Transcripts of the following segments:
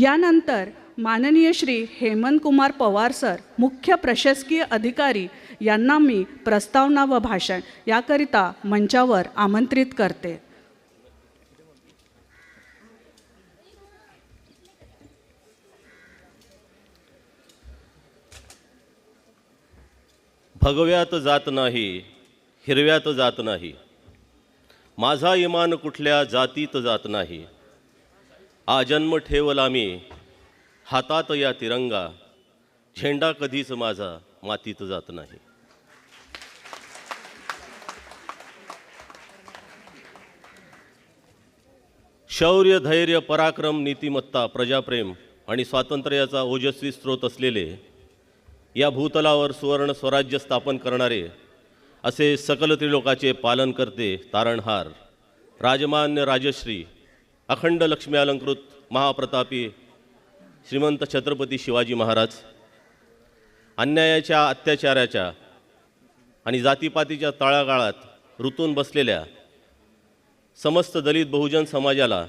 यानंतर माननीय श्री हेमंत कुमार पवार सर मुख्य प्रशासकीय अधिकारी यांना मी प्रस्तावना व भाषण याकरिता मंचावर आमंत्रित करते. भगव्यात जात नाही हिरव्यात जात नाही. माझा इमान कुठल्या जातीत जात नाही. आजन्म ठेवला मी हातात या तिरंगा झेंडा कधीच माझा मातीत जात नाही. शौर्य धैर्य पराक्रम नीतिमत्ता प्रजाप्रेम आणि स्वातंत्र्याचा ओजस्वी स्रोत असलेले या भूतलावर सुवर्ण स्वराज्य स्थापन करणारे असे सकल त्रिलोकाचे पालन करते तारणहार राजमान्य राजश्री अखंड लक्ष्मी अलंकृत महाप्रतापी श्रीमंत छत्रपती शिवाजी महाराज अन्यायाच्या अत्याचाराच्या आणि जातीपातीच्या तळागाळात ऋतून बसलेल्या समस्त दलित बहुजन समाजाला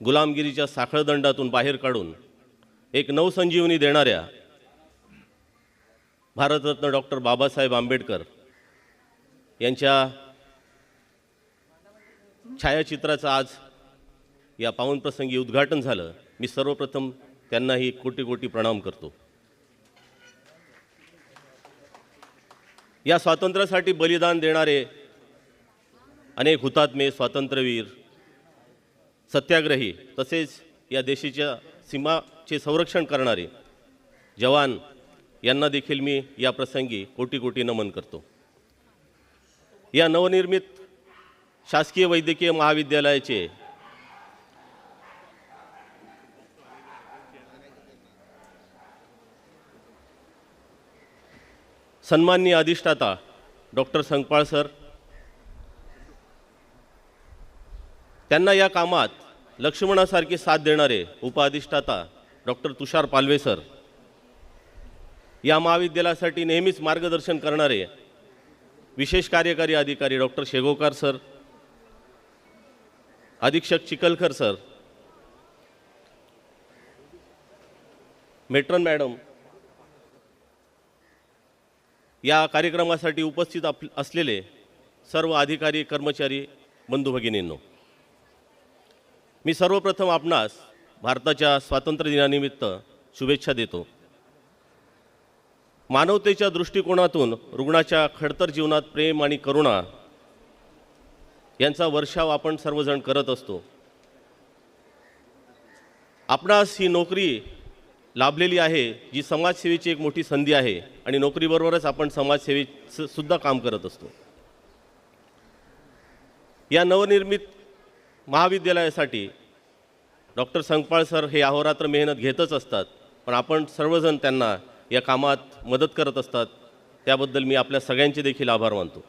गुलामगिरीच्या साखळदंडातून बाहेर काढून एक नवसंजीवनी देणाऱ्या भारतरत्न डॉक्टर बाबासाहेब आंबेडकर यांच्या छायाचित्राचा आज या पावनप्रसंगी उद्घाटन झालं. मी सर्वप्रथम त्यांनाही कोटी कोटी प्रणाम करतो. या स्वातंत्र्यासाठी बलिदान देणारे अनेक हुतात्मे स्वातंत्र्यवीर सत्याग्रही तसेच या देशाच्या सीमाचे संरक्षण करणारे जवान यांना देखील मी या प्रसंगी कोटी कोटी नमन करतो. या नवनिर्मित शासकीय वैद्यकीय महाविद्यालयाचे सन्माननीय अधिष्ठाता डॉक्टर संगपाळ सर. त्यांना या कामात लक्ष्मणासारखी साथ देणारे उपअधिष्ठाता डॉक्टर तुषार पालवे सर. या महाविद्यालयासाठी नेहमीच मार्गदर्शन करणारे विशेष कार्यकारी अधिकारी डॉक्टर शेगोकार सर अधीक्षक चिकलकर सर मेट्रन मॅडम या कार्यक्रमासाठी उपस्थित आप असलेले सर्व अधिकारी कर्मचारी बंधू भगिनींनो मी सर्वप्रथम आपणास भारताच्या स्वातंत्र्य दिनानिमित्त शुभेच्छा देतो. मानवतेच्या दृष्टिकोनातून रुग्णाच्या खडतर जीवनात प्रेम आणि करुणा यांचा वर्षाव आपण सर्वजण करत असतो. आपणास ही नोकरी लाभलेली आहे जी समाजसेवेची एक मोठी संधी आहे आणि नोकरीबरोबरच आपण समाजसेवेचं सुद्धा काम करत असतो. या नवनिर्मित महाविद्यालयासाठी डॉक्टर संकपाळ सर हे अहोरात्र मेहनत घेतच असतात पण आपण सर्वजण त्यांना या कामात मदत करत असतात त्याबद्दल मी आपल्या सगळ्यांचे देखील आभार मानतो.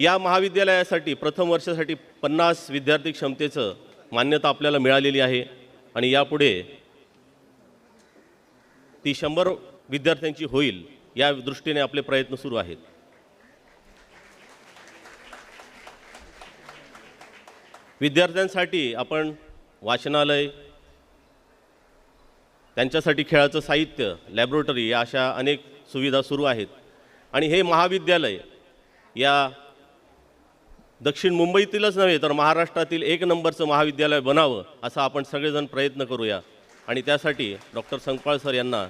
या महाविद्यालयासाठी प्रथम वर्षासाठी पन्नास विद्यार्थी क्षमतेचं मान्यता आपल्याला मिळालेली आहे. आणि यापुढे ती शंभर विद्यार्थ्यांची होईल या दृष्टीने आपले प्रयत्न सुरू आहेत. विद्यार्थ्यांसाठी आपण वाचनालय त्यांच्यासाठी खेळाचं साहित्य लॅबोरेटरी या अशा अनेक सुविधा सुरू आहेत. आणि हे महाविद्यालय या दक्षिण मुंबईतीलच नव्हे तर महाराष्ट्रातील एक नंबरचं महाविद्यालय बनावं असा आपण सगळेजण प्रयत्न करूया. आणि त्यासाठी डॉक्टर संकपाळ सर यांना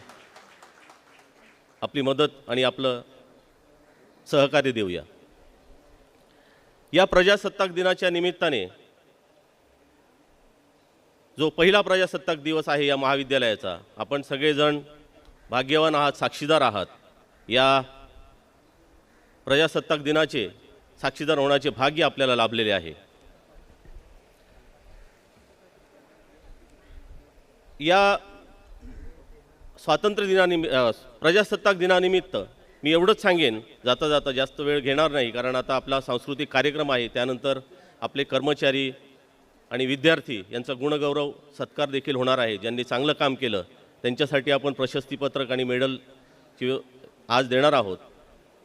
आपली मदत आणि आपलं सहकार्य देऊया. या प्रजासत्ताक दिनाच्या निमित्ताने जो पहिला प्रजासत्ताक दिवस आहे या महाविद्यालयाचा आपण सगळेजण भाग्यवान आहात साक्षीदार आहात. या प्रजासत्ताक दिनाचे साक्षीदार होण्याचे भाग्य आपल्याला लाभलेले आहे. या स्वातंत्र्य दिनानिमित्त प्रजासत्ताक दिनानिमित्त मी एवढंच सांगेन जाता जाता जास्त वेळ घेणार नाही कारण आता आपला सांस्कृतिक कार्यक्रम आहे त्यानंतर आपले कर्मचारी आणि विद्यार्थी यांचा गुणगौरव सत्कार देखील होणार आहे ज्यांनी चांगलं काम केलं त्यांच्यासाठी आपण प्रशस्तीपत्रक आणि मेडलची आज देणार आहोत.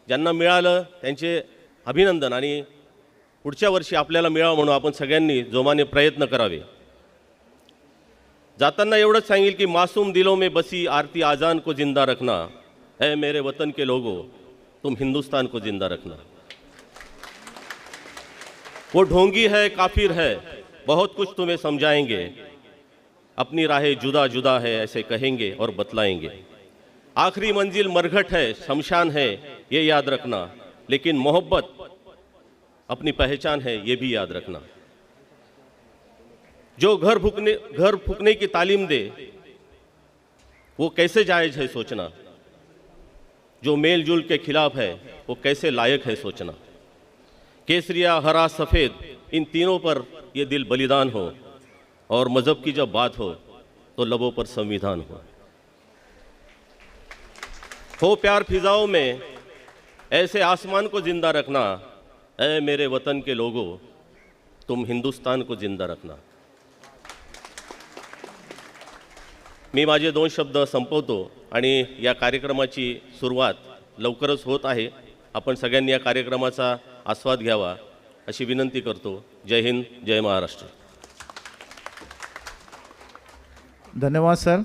ज्यांना मिळालं त्यांचे अभिनंदन आणि वर्षी आपल्याला मिळावं म्हणून आपण सगळ्यांनी जोमाने प्रयत्न करावे. जाताना एवढंच सांगेल की मासूम दिलों में बसी, आरती आजान को ज़िंदा रखना. है मेरे वतन के लोगों, तुम हिंदुस्तान को ज़िंदा रखना. वो ढोंगी है, काफिर है, बहुत कुछ तुम्हें समझाएँगे. अपनी राहें जुदा जुदा है, ऐसे कहेंगे और बतलाएँगे. आखिरी मंजिल मरघट है, शमशान है, ये याद रखना. लेकिन मोहब्बत अपनी पहचान है, ये भी याद रखना। जो घर फूकने घर फूकने की तालीम दे, वो कैसे जायज़ है सोचना? जो मेल जुल के खिलाफ है, वो कैसे लायक है सोचना? केसरिया, हरा, सफ़ेद, इन तीनों पर ये दिल बलिदान हो, और मज़हब की जब बात हो तो लबों पर संविधान हो। हो प्यार फिजाओं में, ऐसे आसमान को ज़िंदा रखना ए मेरे वतन के लोगों तुम हिंदुस्तान को जिंदा रखना। मी माझे दोन शब्द संपवतो आणि या कार्यक्रमाची सुरुवात लवकरच होत आहे. आपण सगळ्यांनी या कार्यक्रमाचा आस्वाद घ्यावा अशी विनंती करतो. जय हिंद जय महाराष्ट्र. धन्यवाद सर.